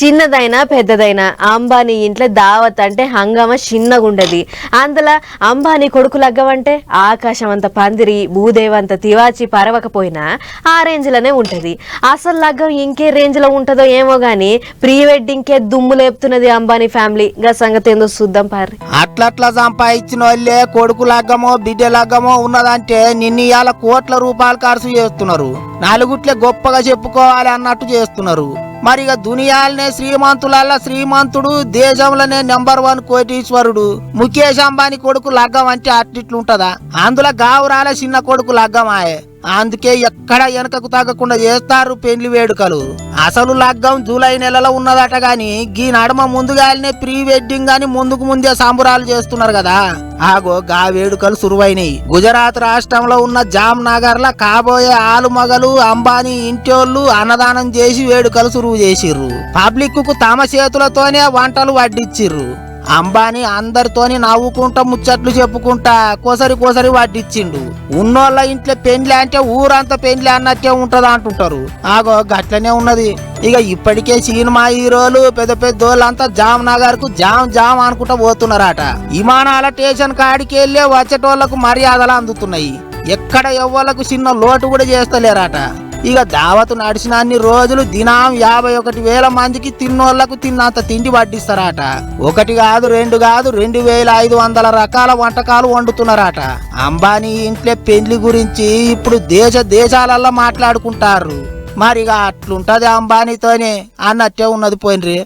చిన్నదైనా పెద్దదైనా అంబానీ ఇంట్లో దావత్ అంటే హంగామ చిన్నగుండది. అందులో అంబానీ కొడుకు లగ్గవంటే ఆకాశం అంత పందిరి భూదేవంత తివాచి పరవకపోయినా ఆ రేంజ్లోనే ఉంటుంది. అసలు లగ్గం ఇంకే రేంజ్లో ఉంటుందో ఏమో గానీ ప్రీ వెడ్డింగ్కే దుమ్ము లేపుతున్నది అంబానీ ఫ్యామిలీ. గా సంగతి ఏందో చూద్దాం పారి. అట్లట్లా సంపాదించిన వాళ్ళే కొడుకు లగ్గమో బిడ్డ లగ్గమో ఉన్నదంటే నిన్ను ఇవాళ కోట్ల రూపాయలు ఖర్చు చేస్తున్నారు. నాలుగుట్లే గొప్పగా చెప్పుకోవాలి అన్నట్టు చేస్తున్నారు. మరి ఇక దునియాలనే శ్రీమంతులల్లా శ్రీమంతుడు దేశంలోనే నెంబర్ వన్ కోటీశ్వరుడు. ముఖేష్ అంబానీ కొడుకు లగ్గం అంటే అట్టిట్లుంటదా? అందులో గావురాల చిన్న కొడుకు లగ్గమాయే అందుకే ఎక్కడ వెనకకు తగ్గకుండా చేస్తారు పెళ్ళి వేడుకలు. అసలు లాక్డౌన్ జూలై నెలలో ఉన్నదట గాని గీ నడమ ముందుగానే ప్రీ వెడ్డింగ్ అని ముందుకు ముందే సాంబురాలు చేస్తున్నారు కదా. ఆగో గా వేడుకలు సురువైనయి. గుజరాత్ రాష్ట్రంలో ఉన్న జామ్ నగర్ కాబోయే ఆలుమగలు అంబానీ ఇంటోళ్ళు అన్నదానం చేసి వేడుకలు సురువు చేసిర్రు. పబ్లిక్కు తమ చేతులతోనే వంటలు వడ్డిచ్చిర్రు. అంబానీ అందరితోని నవ్వుకుంటా ముచ్చట్లు చెప్పుకుంటా కోసరి కోసరి వడ్డిచ్చిండు. ఉన్నోళ్ళ ఇంట్లో పెండ్లే అంటే ఊరంతా పెండ్లే అన్నట్టే ఉంటది అంటుంటారు ఆగో గట్లనే ఉన్నది. ఇక ఇప్పటికే సినిమా హీరోలు పెద్ద పెద్దోళ్ళంతా జామ్ నగర్కు జామ్ జామ్ అనుకుంటా పోతున్నారట. విమానాల స్టేషన్ కాడికి వెళ్ళే వచ్చేటోళ్ళకు మర్యాదలు అందుతున్నాయి. ఎక్కడ ఎవ్వలకు చిన్న లోటు కూడా చేస్తలేరట. ఇక దావత్ నడిచిన అన్ని రోజులు దినం యాభై ఒకటి వేల మందికి తిన్నోళ్ళకు తిన్నంత తిండి వడ్డిస్తారట. ఒకటి కాదు రెండు కాదు రెండు వేల ఐదు వందల రకాల వంటకాలు వండుతున్నారట. అంబానీ ఇంట్లో పెళ్ళి గురించి ఇప్పుడు దేశ దేశాలల్లో మాట్లాడుకుంటారు. మరి ఇక అట్లుంటది అంబానీతోనే అన్నట్టే ఉన్నది పోయినరి.